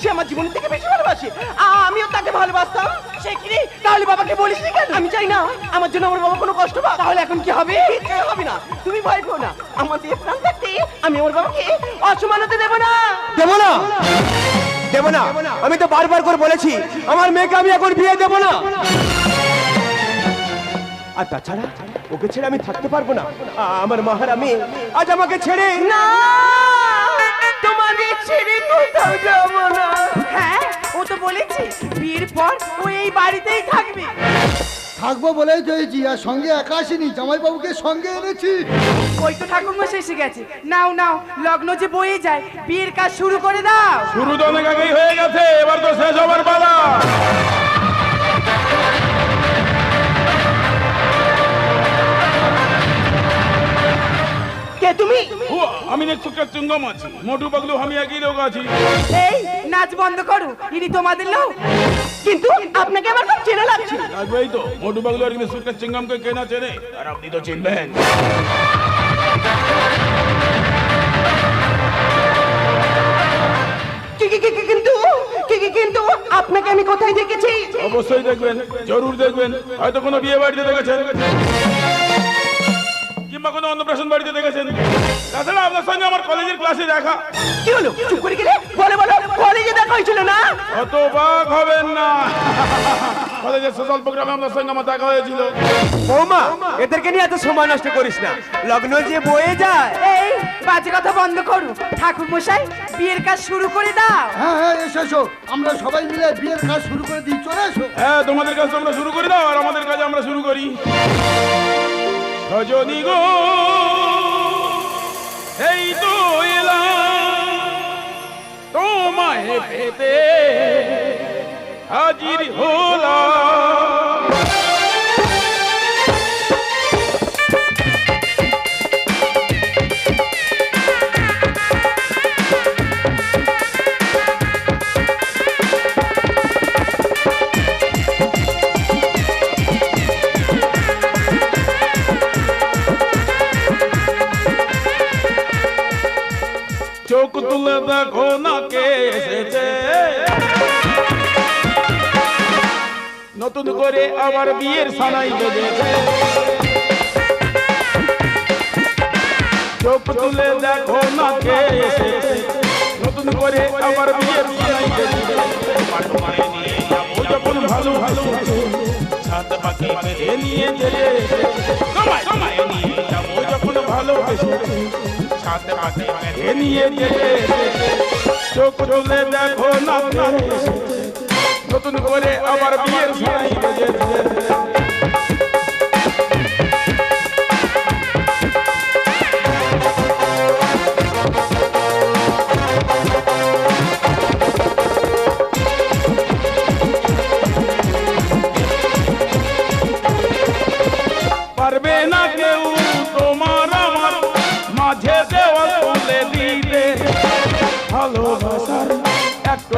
সে আমার জীবনের থেকে বেশি ভালোবাসে। আমিও তাকে ভালোবাসতাম। সে কি রে? তাহলে বাবাকে বলিস কেন? আমি চাই না আমার জন্য আমার বাবা কোনো কষ্ট পাক। তাহলে এখন কি হবে? হবে না। তুমি ভয় পেও না। আমাদের প্রাণ থাকতে আমি আমার বাবাকে অসম্মান হতে দেবো না। দেব না। দেব না। আমি তো বারবার করে বলেছি আমার মেয়েকে আমি এখন বিয়ে দেব না। আর তাছাড়া ওকে ছেড়ে আমি থাকতে পারব না। আমার মাহার আমি আজ আমাকে ছেড়ে না! তোমাদের ছেড়ে কোথাও যাব না। হ্যাঁ ও তো বলেছে বিয়ের পর ও এই বাড়িতেই থাকবে। থাকব বলেই তো আর সঙ্গে একা আসিনি জামাইবাবুকে সঙ্গে এনেছি। ওই তো ঠাকুরমশাই এসে গেছে। নাও নাও লগ্ন যে বয়ে যায় বিয়ের কাজ শুরু করে দাও। শুরু তো অনেক আগেই হয়ে গেছে এবার তো শেষ হবার পালা। আমি নেক্সুকের চুঙ্গম আছি মোটু পাগলু আমি একই লোক আছি। এই নাচ বন্ধ করো ইনি তোমাদের লোক। কিন্তু আপনাকে আমার খুব চেনা লাগছে। আসবেই তো মোটু পাগলু আর নেক্সুকের চুঙ্গমকে কেনা চেনে? আর আপনি তো চিনবেন। কি- কি- কি- কি- কিন্তু কি- কি- কিন্তু আপনাকে আমি কোথায় দেখেছি? অবশ্যই দেখবেন জরুর দেখবেন। হয়তো কোনো বিয়ে বাড়িতে দেখেছেন। কিংবা কোনো অন্নপ্রাশন বাড়িতে দেখেছেন তাছাড়া আপনার সঙ্গে আমার কলেজের ক্লাসে দেখা। কি হলো? চুপ করে গেলে? বলে বলো কলেজে দেখা হয়েছিল না? অত বাক হবেন না। কলেজের সোশ্যাল প্রোগ্রামে আপনার সঙ্গে আমার দেখা হয়েছিল। বৌমা এদেরকে নিয়ে এত সময় নষ্ট করিস না। লগ্ন যে বয়ে যায়। এই বাজে কথা বন্ধ করো। ঠাকুরমশাই বিয়ের কাজ শুরু করে দাও। হ্যাঁ হ্যাঁ এসো এসো। আমরা সবাই মিলে বিয়ের কাজ শুরু করে দিই। চলে এসো। হ্যাঁ তোমাদের কাজ আমরা শুরু করি দাও আর আমাদের কাজ আমরা শুরু করি। রজনী গো এই তো এলাম। তোমায় পেতে হাজির হলাম। তুলে দেখো না কে এসেছে। নতুন করে আবার বিয়ের সানাই বেজেছে। চোখ তুলে দেখো না কে এসেছে। নতুন করে আবার বিয়ের সানাই বেজেছে। আমার নিয়ে যাব যখন ভালো ভালো ছাদ পাখি বেঁধে নিয়ে যেতে তোমায় তোমায় নিয়ে যাব যখন ভালো চোখ তুলে দেখো নতুন করে আমার বিয়ের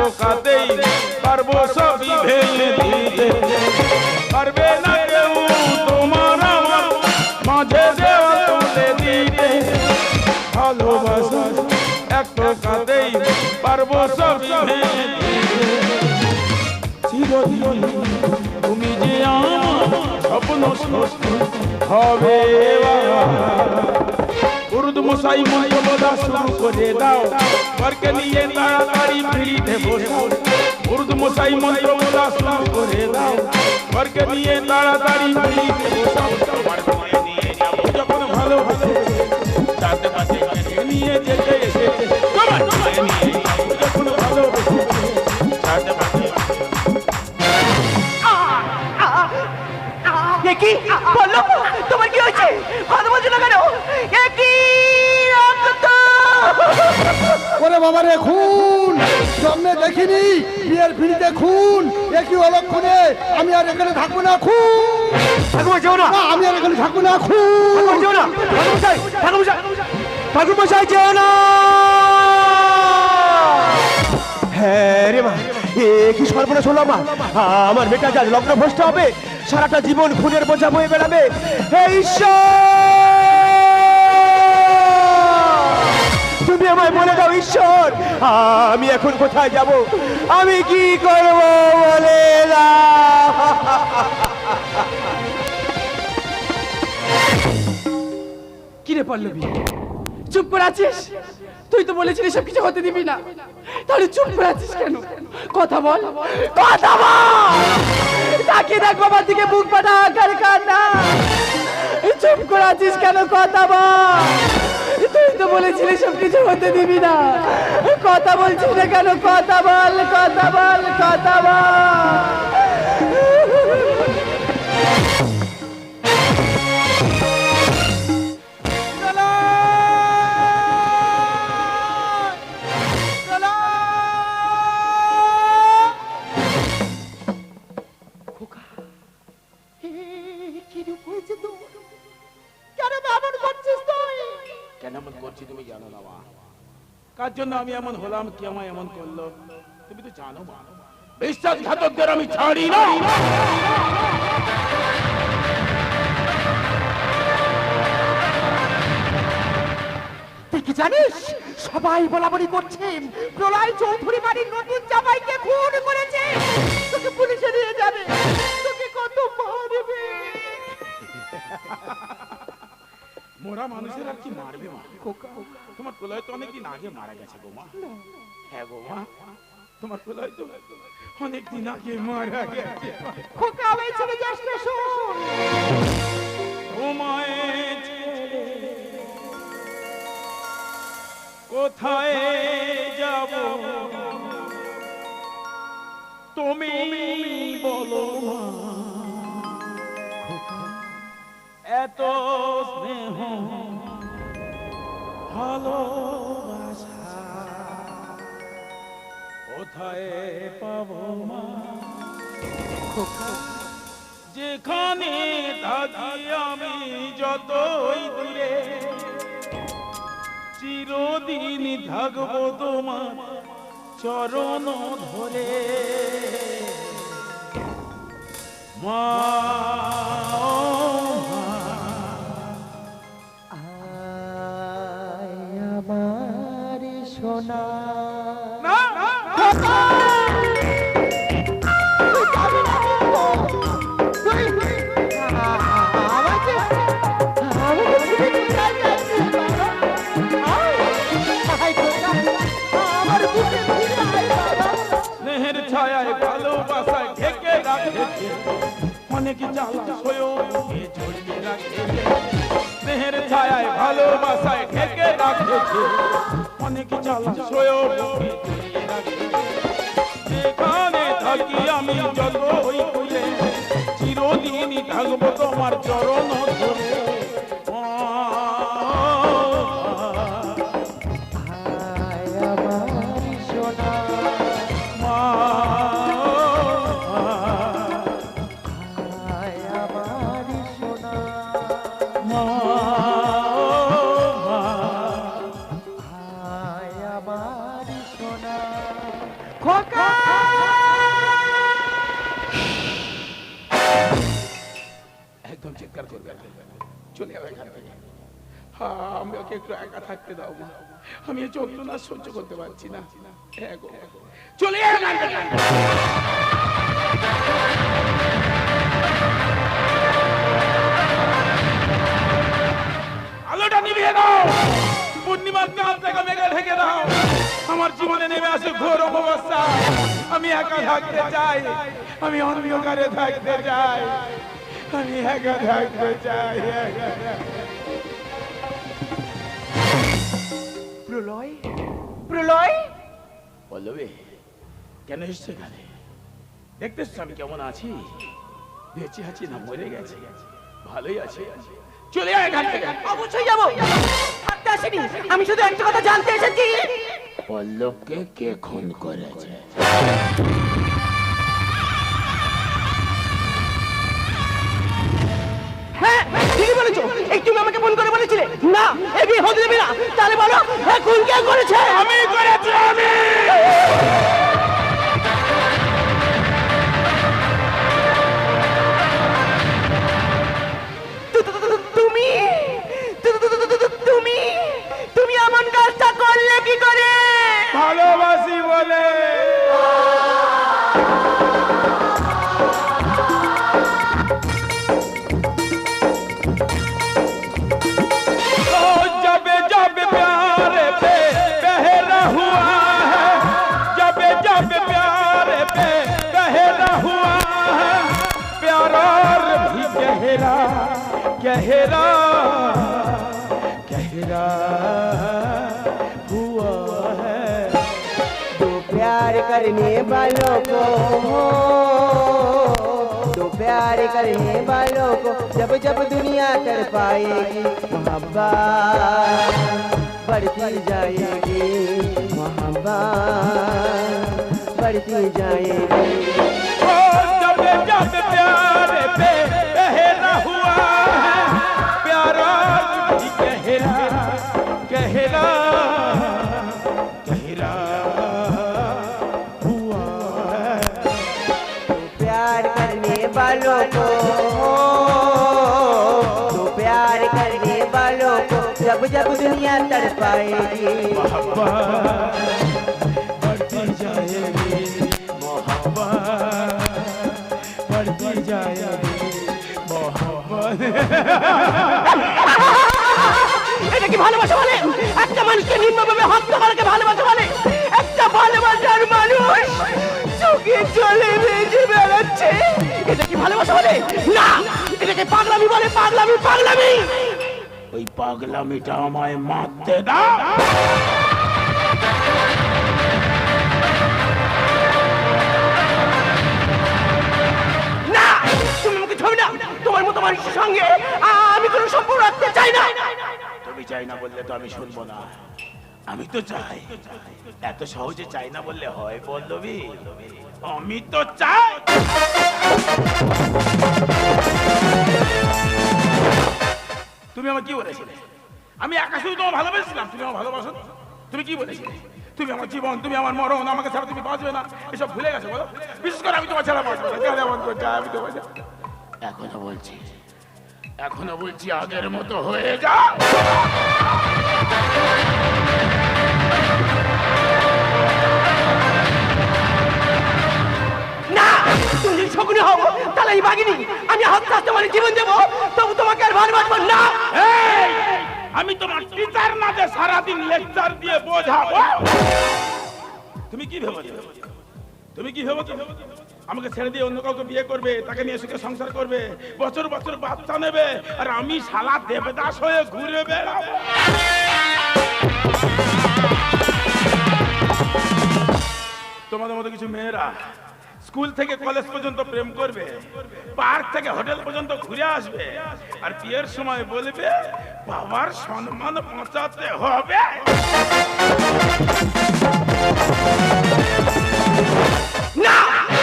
এক টোকাতেই পারব সবই ভেঙে দিতে। পারবে না কেউ তোমার আমার মাঝে দেওয়াল তুলে দিতে। ভালোবাসার এক টোকাতেই পারব সবই ভেঙে দিতে। চিরদিন তুমি যে আমার স্বপ্ন হবে উর্দু মশাই মন্ত্র বলা শুরু করে দাও। বরকে নিয়ে তাড়াতাড়ি ফিরিতে বসো। উর্দু মশাই মন্ত্র বলা শুরু করে দাও। বরকে নিয়ে তাড়াতাড়ি ফিরিতে বসো। ওরে বাবা রে খুন। জন্মে দেখিনি বিয়ের ফিরিতে খুন। এ কি অলক্ষণে? আমি আর এখানে থাকব না খুন। ঠাকুমা যেও না। না আমি আর এখানে থাকব না খুন। যেও না। ঠাকুমশাই ঠাকুমশাই ঠাকুমশাই যেও না। হ্যাঁ রে মা এ কি সর্বনাশ হলো আমার? আমার বেটা যা লগ্ন ভ্রষ্ট হবে সারাটা জীবন খুনের বোঝা বয়ে বেড়াবে। হে ঈশ্বর! তুমি আমায় বলে দাও, ঈশ্বর। আমি এখন কোথায় যাব? আমি কি করব বলে কিরে পল্লবী? চুপ করে আছিস? তুই তো বলেছিলি সব কিছু হতে দিবি না। তাহলে চুপ করে আছিস কেন? কথা বল। কথা বল! তাকে দেখ বাবার দিকে বুক পাঠা আকার কান্না চুপ করে আছিস কেন? কথা বল। তুই তো বলেছিলি সব কিছু হতে দিবি না। কথা বলছিস না কেন? কথা বল কথা বল কথা বল। জন্য আমি এমন হলাম, কি আমায় এমন করল? তুমি তো জানো বিশ্বাসঘাতকদের আমি ছাড়ি না। জানিস? সবাই বলা বলি করছেন। প্রলয় চৌধুরী বাড়ির নতুন আগে মারা গেছে হ্যাঁ তোমার আগে মারা গেছে। খোকা হয়ে চলে যাস না শোন। তোমায় কোথায় যাব? তুমি বলো এত স্নেহ ভালোবাসা। কোথায় পাবো মা? যেখানে থাকি আমি যতই দূরে চিরদিন থাকব তোমার চরণ ধরে। মা মা। আমার সোনা। অনেক জ্বালা রাখেছে স্নেহের ছায়ায় ভালোবাসায় ঢেকে রাখেছে অনেক যেখানে থাকি আমি জল হই তুলে চিরদিনই থাকব তোমার চরণ ধরে। আমি ওকে একটু একা থাকতে দাও মা। আমি যন্ত্রণা সহ্য করতে পারছি না। হ্যাঁ চলে। আলোটা নিভিয়ে দাও। আমার জীবনে নেমে আসে ঘোর অমাবস্যা। আমি একা থাকতে চাই। আমি অন্ধকারে থাকতে চাই। আমি একা থাকতে চাই প্রলয়? প্রলয়? পল্লবে কেন এসছো এখানে? দেখতে আমি কেমন আছি? বেঁচে আছি না মরে গেছে? ভালোই আছে। চলে আয় এখান থেকে। অবশ্যই যাব। থাকতে আসিনি। আমি শুধু একটা কথা জানতে এসেছি। পল্লবকে কে খুন করেছে? হ্যাঁ ঠিকই বলেছ। এই তুমি আমাকে ফোন করে বলেছিলে। না, এ বিয়ে হতে দেবে না। তাহলে বলো এখন কে করেছে? আমি করেছি, আমি! बढ़ती जाएगी जब जब प्यार पे हुआ है प्यार गहरा गहरा गहरा हुआ है। प्यार करने वालों को तो प्यार करने वालों को जब जब दुनिया तड़पाएगी। এটা কি ভালোবাসা বলে? একটা মানুষকে নিম্নভাবে হত্যা করাকে ভালোবাসা বলে? একটা ভালোবাসার মানুষ চোখে জলে ভেসে বেড়াচ্ছে। এটা কি ভালোবাসা বলে? না, এটাকে পাগলামি বলে, পাগলামি পাগলামি। ওই পাগলামিটা আমায় মারতে দাও। না। তোমার মতো মানুষের সঙ্গে আমি কোনো সম্পর্ক রাখতে চাই না। তুমি চাই না বললে তো আমি শুনব না। আমি তো চাই। এত সহজে চাই না বললে হয় পল্লবী। আমি তো চাই। তুমি আমার কি বলেছিলে? আমি একা শুধু তোমার ভালোবেসেছিলাম। তুমি আমার ভালোবাসো তুমি কি বলেছিলে? তুমি আমার জীবন, তুমি আমার মরণ, আমাকে ছাড়া তুমি বাঁচবে না। এসব ভুলে গেছো বলো? বিশেষ করে আমি তোমার ছাড়া বাঁচবো না? আমি তোমার এখনও বলছি। এখনও বলছি আগের মতো হয়ে যা। না তুমি শকুনি হও তাহলে এই বাগিনি আমি হাসতে হাসতে মানে জীবন দেবো। তবু তোমাকে আর ভালোবাসবো না। এই, আমি তোমার টিচার না যে সারাদিন লেকচার দিয়ে বোঝাবো। তুমি কি ভেবেছো? তুমি কি ভেবেছো? আমাকে ছেড়ে দিয়ে অন্য কাউকে বিয়ে করবে, তাকে নিয়ে সুখে সংসার করবে? বছর বছর বাচ্চা নেবে, আর আমি শালা দেবদাস হয়ে ঘুরে বেড়াবো। তোমাদের মতো কিছু মেয়েরা স্কুল থেকে কলেজ পর্যন্ত প্রেম করবে, পার্ক থেকে হোটেল পর্যন্ত ঘুরে আসবে, আর বিয়ের সময় বলবে, বাবার সম্মান বাঁচাতে হবে।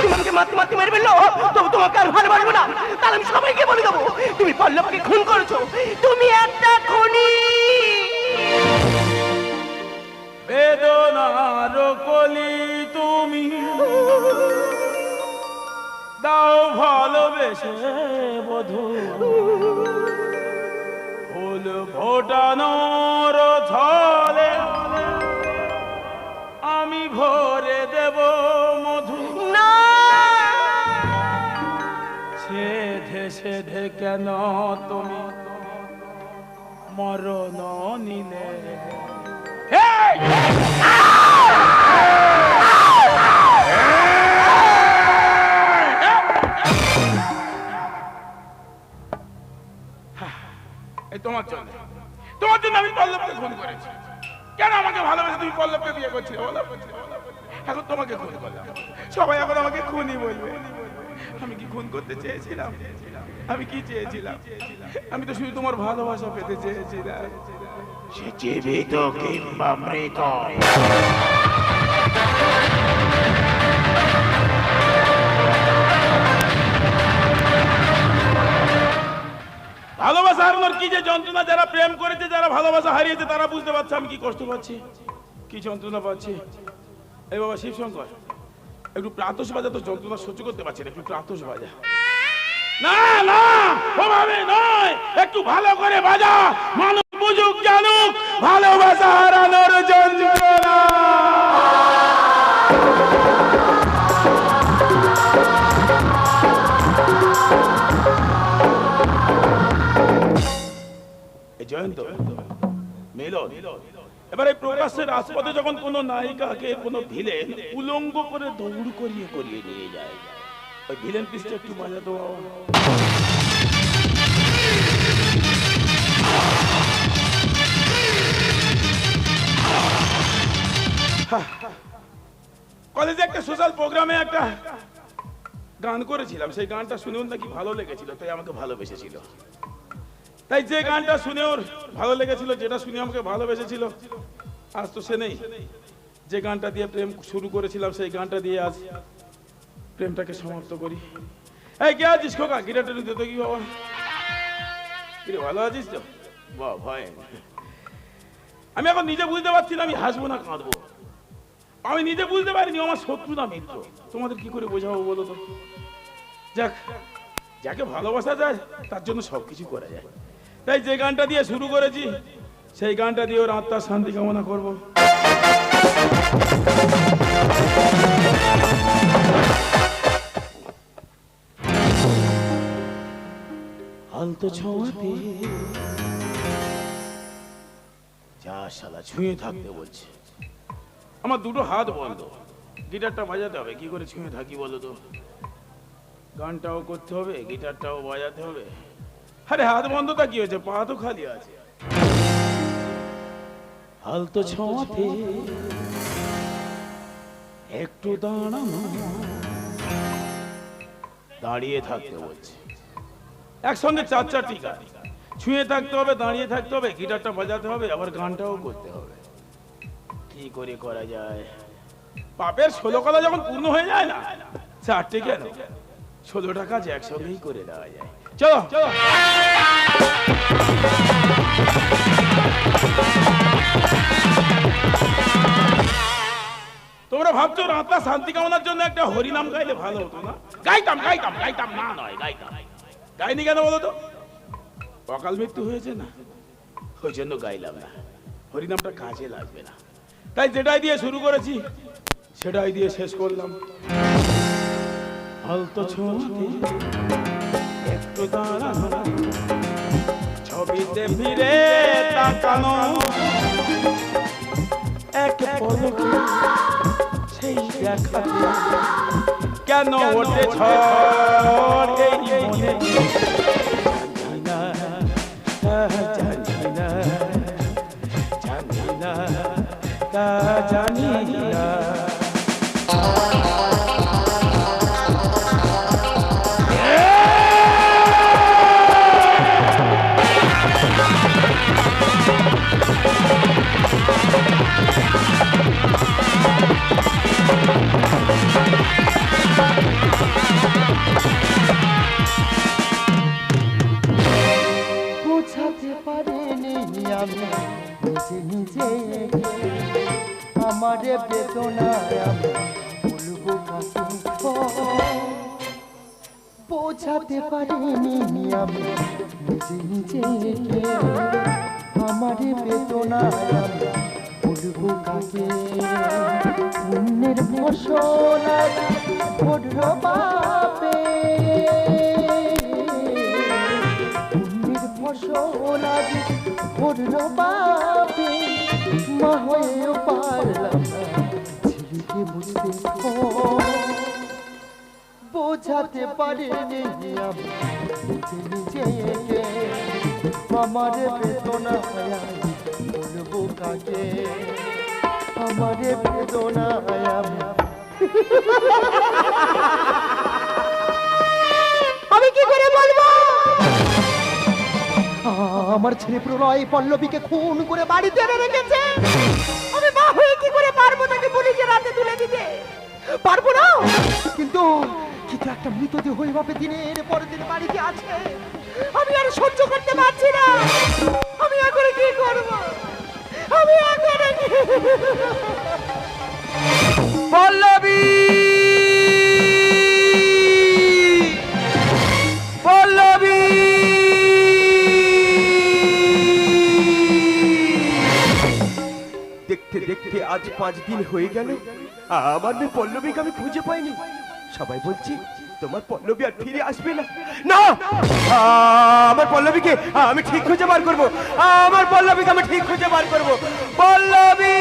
তুমি আমাকে মারতে মারতে মেরে ফেলল। তবু তোমাকে আর ভালোবাসবো না। তাহলে আমি সবাইকে বলে দেবো, তুমি পল্লবকে খুন করেছ। তুমি একটা খুনি। বেদনার কলি তুমি। দাও ভালোবেসে বধু। কেন তুমি মরণ নিলে? তোমার জন্য। তোমার জন্য আমি পল্লবকে খুন করেছি। কেন আমাকে ভালোবেসে তুমি পল্লবকে বিয়ে করছিলে বলো? এখন তোমাকে খুন করলাম। সবাই এখন আমাকে খুনই বলবে। আমি কি খুন করতে চেয়েছিলাম? আমি কি চেয়েছিলাম? আমি তো শুধু তোমার ভালোবাসা পেতে চেয়েছিলাম। সে জীবিত কিংবা মৃত। ভালোবাসা হারানোর কি যে যন্ত্রণা যারা প্রেম করেছে যারা ভালোবাসা হারিয়েছে তারা বুঝতে পারছে আমি কি কষ্ট পাচ্ছি কি যন্ত্রণা পাচ্ছি। এই বাবা শিবশঙ্কর একটু প্রাতস বাজা তো যন্ত্রণা সহ্য করতে পারছি না, একটু প্রাতস বাজা না না, ওভাবে নয়, একটু ভালো করে বাজা। মানুষ বুঝুক, জানুক, ভালোবাসা হারানোর যন্ত্রণা। জয়ন্ত, মিলন এবার এই প্রকাশ্যের রাজপথে যখন কোনো নায়িকাকে কোনো ভিলেন উলঙ্গ করে দৌড় করিয়ে করিয়ে নিয়ে যায়, ওই ভিলেন পিসটা একটু বাজাতো বাবা। কলেজে একটা সোশ্যাল প্রোগ্রামে একটা গান করেছিলাম, সেই গানটা শুনে ওর নাকি ভালো লেগেছিল, তাই আমাকে ভালোবেসেছিল তাই যে গানটা শুনে ওর ভালো লেগেছিল যেটা শুনে আমাকে ভালোবেসেছিল আজ তো সে নেই। যে গানটা দিয়ে প্রেম শুরু করেছিলাম সেই গানটা দিয়ে আজ প্রেমটাকে সমাপ্ত করি। এই কে আছিস খোকা? গিটারটা নিতে তো কি বাবা। কিরে ভালো আছিস তো? বাহ ভয় আমি এখন নিজে বুঝতে পারছি না আমি হাসবো না কাঁদবো। আমি নিজে বুঝতে পারিনি আমার শত্রু না মিত্র। তোমাদের কি করে বোঝাবো বলো তো? যাক যাকে ভালোবাসা যায় তার জন্য সবকিছু করা যায়। তাই যে গানটা দিয়ে শুরু করেছি সেই গানটা দিয়ে ওর আত্মার শান্তি কামনা করব। আলতো ছোঁয়াতে। যা শালা ছুঁয়ে থাকতে বলছে। আমার দুটো হাত বন্ধ। গিটারটা বাজাতে হবে। কি করে ছুঁয়ে থাকি বলো তো? গানটাও করতে হবে গিটারটাও বাজাতে হবে। আরে হাত বন্ধটা কি হয়েছে? পা তো খালি আছে। হালতো ছোঁয়াতে। একটু দাঁড়ানো। দাঁড়িয়ে থাকতে বলছে। একসঙ্গে চার চারটি গান। ছুঁয়ে থাকতে হবে, দাঁড়িয়ে থাকতে হবে, গিটারটা বাজাতে হবে, আবার গানটাও করতে হবে। কি করে করা যায়? পাপের ষোলো কলা যখন পূর্ণ হয়ে যায় না, চারটে কেন? ষোলোটা কাজ একসঙ্গেই করে দেওয়া যায়। চলো। চলো তোমরা ভাবছ রাতা শান্তি কামনার জন্য একটা হরিনাম গাইলে ভালো হতো না? গাইতাম গাইতাম গাইতাম, না নয়, গাইতাম। গাইনি কেন বলো তো? অকাল মৃত্যু হয়েছে না? ওই জন্য গাইলাম না। হরিনামটা কাজে লাগবে না। তাই যেটাই দিয়ে শুরু করেছি, সেটাই দিয়ে শেষ করলাম। ছোঁয়াতে একটু দাঁড়ানো ছবিতে ফিরে তাকানো। এক পলকে সেই দেখা কেন ওঠে ছয় মনে জানি বোঝাতে পারিনি আমি নিজে নিজে আমার বলব কাকে? পুণ্যের ফসল পুণ্যের ফসল মা পারলাম বোঝাতে পারিনি আমি নিজেকে আমার বেদনা বলব কাকে? আমার বেদনা আমি কি করে বলব? আমার ছেলে প্রলয় পল্লবীকে খুন করে বাড়িতে এনে রেখেছে। আমি মা হয়ে কি করে পারব তাকে পুলিশের হাতে তুলে দিতে? পারব না? কিন্তু কিন্তু একটা মৃতদেহ এইভাবে দিনের পর দিন বাড়িতে আছে। আমি আর সহ্য করতে পারছি না। আমি এখন কি করব? আমি এখন পল্লবী! পল্লবী! দেখতে দেখতে আজ পাঁচ দিন হয়ে গেল। আমার পল্লবীকে আমি খুঁজে পাইনি। সবাই বলছি তোমার পল্লবী আর ফিরে আসবে না। না! আমার পল্লবীকে আমি ঠিক খুঁজে বার করব। আমার পল্লবীকে আমি ঠিক খুঁজে বার করব। পল্লবী!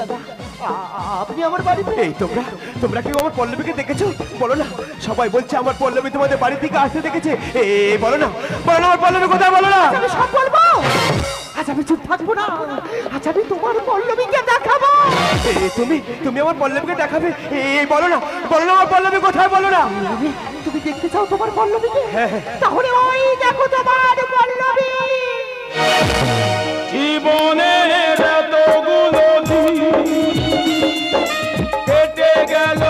দাদা আপনি আমার বাড়িতে? এই তোমরা তোমরা কেউ আমার পল্লবীকে দেখেছ? বলো না সবাই বলছে আমার পল্লবী তোমাদের বাড়ি থেকে আসতে দেখেছে। এ বলো না বলো আমার পল্লবী কোথায়? বলো না। সব বলব? আজ আমি চুপ থাকব না। আজ আমি তোমার পল্লবীকে দেখাবো। এ, তুমি তুমি আমার পল্লবীকে দেখাবে? এ বলো না বলো না আমার পল্লবী কোথায় বলো না। তুমি- তুমি দেখতে চাও তোমার পল্লবীকে? হ্যাঁ, হ্যাঁ। তাহলে ওই দেখো তোমার পল্লবী। জীবনের এতগুলো দিন কেটে গেল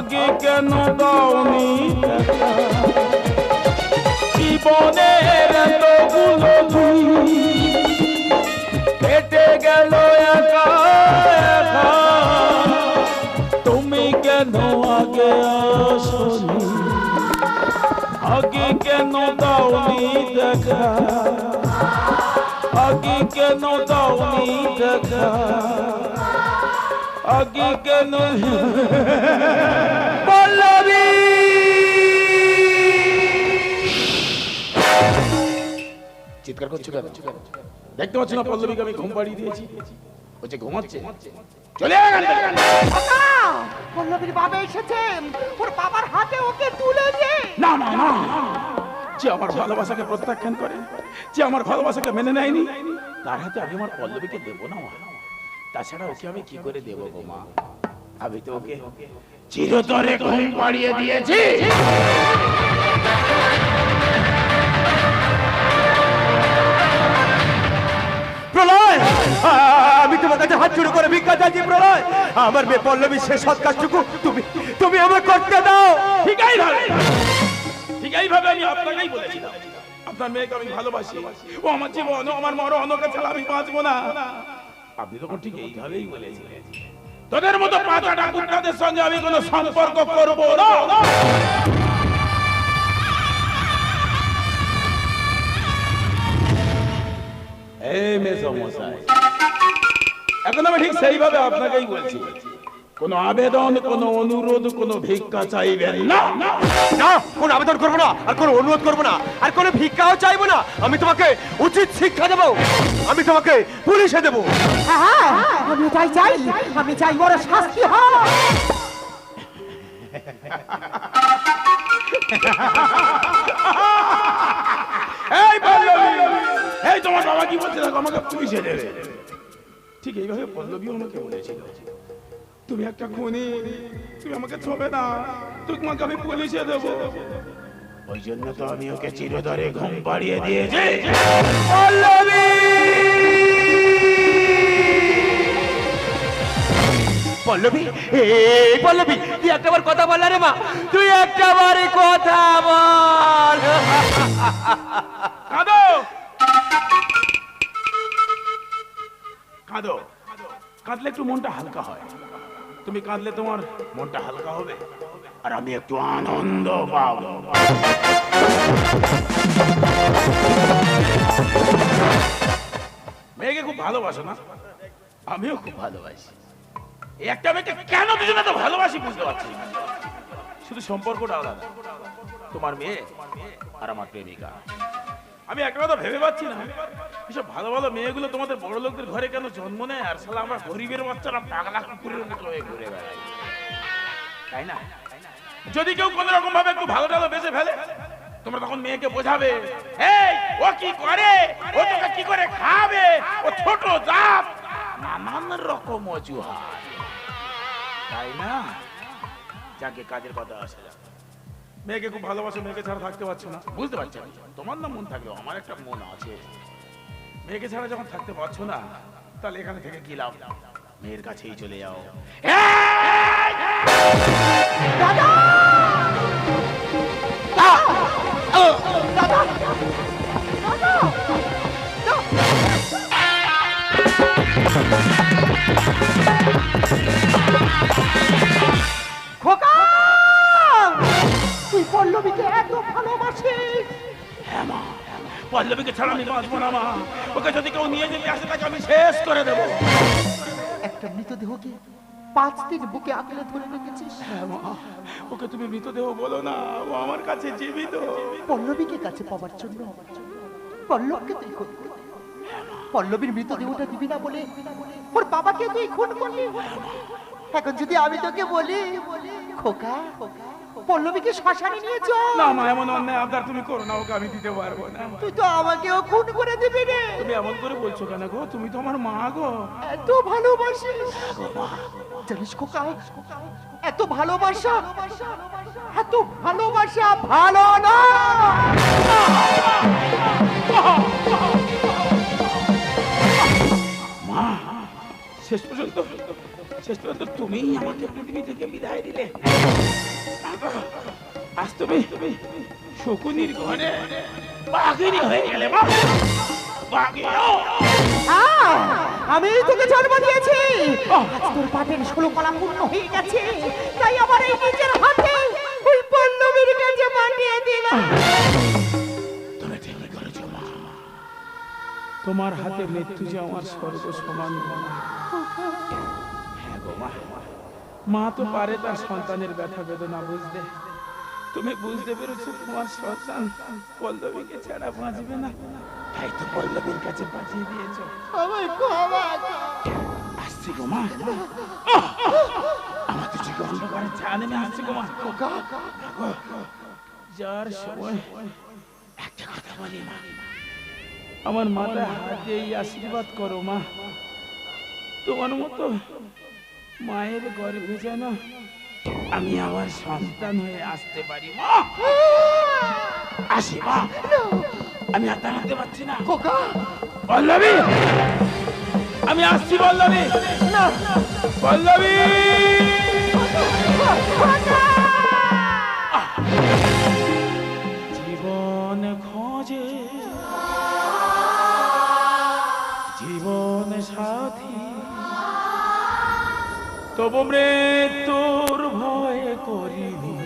আগে কেন দাওনি? জীবনের এতগুলো কেটে গেল একা একা। তুমি কেন আগে আসনি? আগে কেন দাওনি দেখা? আগে কেন দাওনি দেখা? আগে কেন? পল্লবী! চিৎকার করছ কেন? দেখতে পাচ্ছ না পল্লবীকে আমি ঘুম পাড়িয়ে দিয়েছি? বলছে ঘুমাচ্ছে। চলে পল্লবীর বাবা এসেছে ওর বাবার হাতে ওকে তুলে দে। না না না। যে আমার ভালোবাসাকে প্রত্যাখ্যান করে যে আমার ভালোবাসাকে মেনে নেয়নি তার হাতে আমি আমার পল্লবীকে দেবো না তাছাড়া ওকে আমি কি করে দেবো গো মা? আমি তো ওকে চিরতরে ঘুম পাড়িয়ে দিয়েছি। প্রলয়! আমি তোমার কাছে হাত জুড়ে করে ভিক্ষা চাইছি প্রলয়! আমার মেয়ে পল্লবী শেষ সৎ কাজটুকু তুমি তুমি আমার করতে দাও। ঠিক এইভাবে। ঠিক এইভাবে আমি আপনাকেই বলেছিলাম। আপনার মেয়েকে আমি ভালোবাসি। ও আমার জীবন ও আমার মরণ ওকে ছাড়া আমি বাঁচবো না। আপনি তখন ঠিক এইভাবেই বলেছিলেন। তোদের মতো পাঁচাটা কুত্তাদের সঙ্গে আমি কোনো সম্পর্ক করব না। এখন আমি ঠিক সেইভাবে আপনাকেই বলছি। কোনো আবেদন কোনো অনুরোধ কোনো ভিক্ষা চাইবেন না। না কোনো আবেদন করব না আর কোনো অনুরোধ করব না আর কোনো ভিক্ষাও চাইব না। আমি তোমাকে উচিত শিক্ষা দেবো আমি তোমাকে পুলিশে দেবো। হ্যাঁ আমি চাই চাই আমি চাই বড় শাস্তি হয়। এই পল্লবী এই তোমার বাবা কি বলছে আমাকে পুলিশে দেবে। ঠিক এইভাবে পল্লবীও আমাকে বলেছিল। তুমি একটা খুনি। তুমি আমাকে ছোবে না। তোমাকে আমি পুলিশে দেব। ওই জন্য তো আমি ওকে চিরতরে ঘুম পাড়িয়ে দিয়েছি। পল্লবী! পল্লবী এই পল্লবী তুই একটাবার কথা বল রে মা। তুই একটাবারই কথা বল। কাঁদো! কাঁদো। কাঁদলে একটু মনটা হালকা হয়। তুমি কাঁদলে তোমার মনটা হালকা হবে। আর আমি একটু আনন্দ পাবো। মেয়েকে খুব ভালোবাসো না? আমিও খুব ভালোবাসি। একটা মেয়েকে কেন দুজনে তো ভালোবাসি বুঝতে পারছি। শুধু সম্পর্কটা আলাদা। তোমার মেয়ে আর আমার প্রেমিকা। আমি একটা কথা ভেবে পাচ্ছি না। এসব ভালো ভালো মেয়েগুলো তোমাদের বড় লোকদের ঘরে কেন জন্ম নেয়? আর সালা আমরা গরিবের বাচ্চারা পাগলা কুকুরের মতো হয়ে ঘুরে বেড়াই। তাই না? যদি কেউ কোন রকম ভাবে একটু ভালো টালো বেঁচে ফেলে, তোমরা তখন মেয়েকে বোঝাবে, এই, ও কি করে? ও তোকে কি করে খাবে? ও ছোট জাত, নানান রকম অজুহাত। তাই না? যাকে কাজের কথা আসে যাক। মেয়েকে খুব ভালোবাসো মেয়েকে ছাড়া থাকতে পারছ না। বুঝতে পারছি। আমি। তোমার না মন থাকলেও আমার একটা মন আছে। মেয়েকে ছাড়া যখন থাকতে পারছ না তাহলে এখানে থেকে কি লাভ? মেয়ের কাছেই চলে যাও। খোকা পল্লবীকে এত ভালোবাসিস হ্যাঁ মা পল্লবীকে ছাড়া আমি বাঁচবো না মা। ওকে যদি কেউ নিয়ে যেতে আসে তাকে আমি শেষ করে দেবো। একটা মৃতদেহকে পাঁচ দিন বুকে আঁকড়ে ধরে রেখেছিস? মা ওকে তুমি মৃতদেহ বলো না ও আমার কাছে জীবিত। পল্লবীকে কাছে পাওয়ার জন্য পল্লবকে তুই খুন পল্লবীর মৃতদেহটা দিবি না বলে ওর বাবাকে তুই খুন করলি? এখন যদি আমি তোকে বলি খোকা খোকা পল্লবীকে শ্মশানে নিয়ে চল না মা এমন অন্যায় আবদার তুমি করো না ওকে আমি দিতে পারব না। তুই তো আমাকেও খুন করে দিবি রে। তুমি এমন করে বলছো কেন গো? তুমি তো আমার মা গো। এত ভালোবাসিস। জানিস খোকা এত ভালোবাসা এত ভালোবাসা ভালো না। মা শেষ পর্যন্ত শেষ পর্যন্ত তুমিই আমাকে পৃথিবী থেকে বিদায় দিলে। আজ তুমি তুমি শকুনির ঘরে বাঘিনী হয়ে গেলে আমি তোকে জন্ম দিয়েছি। আজ তোর পাপের ষোলো কলা পূর্ণ হয়ে গেছে। তাই আমার এই নিজের হাতে ওই পল্লবীর কাছে পাঠিয়ে দিলাম। তোমার হাতে মৃত্যু যে আমার স্বর্গ সমান হ্যাঁ গো মা। মা তো পারে তার সন্তানের ব্যথা বেদনা বুঝতে। তুমি বুঝতে পেরেছ তোমার সন্তান পল্লবীকে ছাড়া বাঁচবে না। তাই তো পল্লবীর কাছে পাঠিয়ে দিয়েছ। আমায় ক্ষমা আসছি গো মা। আমার তো চোখে অন্ধকারে নেমে আসছে গো মা। যার সময় একটা কথা বলি মা। আমার মাথায় হাত দিয়ে আশীর্বাদ করো মা। তোমার মতো মায়ের গর্ভে যেন আমি আমার সন্তান হয়ে আসতে পারি মা। আসি মা। আমি আর দাঁড়াতে পারছি না। খোকা! পল্লবী! আমি আসছি পল্লবী! পল্লবী! জীবন খোঁজে তবু মৃত্যুর ভয় করিনি।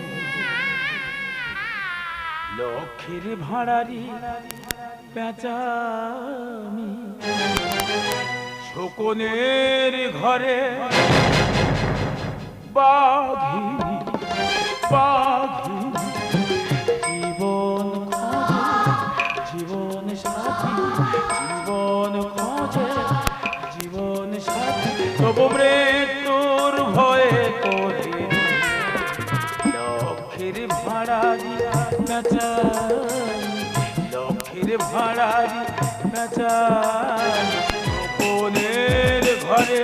লক্ষ্মীর ভাড়ারি পেঁচামি। শকুনের ঘরে বাঘিনী যায় বোনের ঘরে।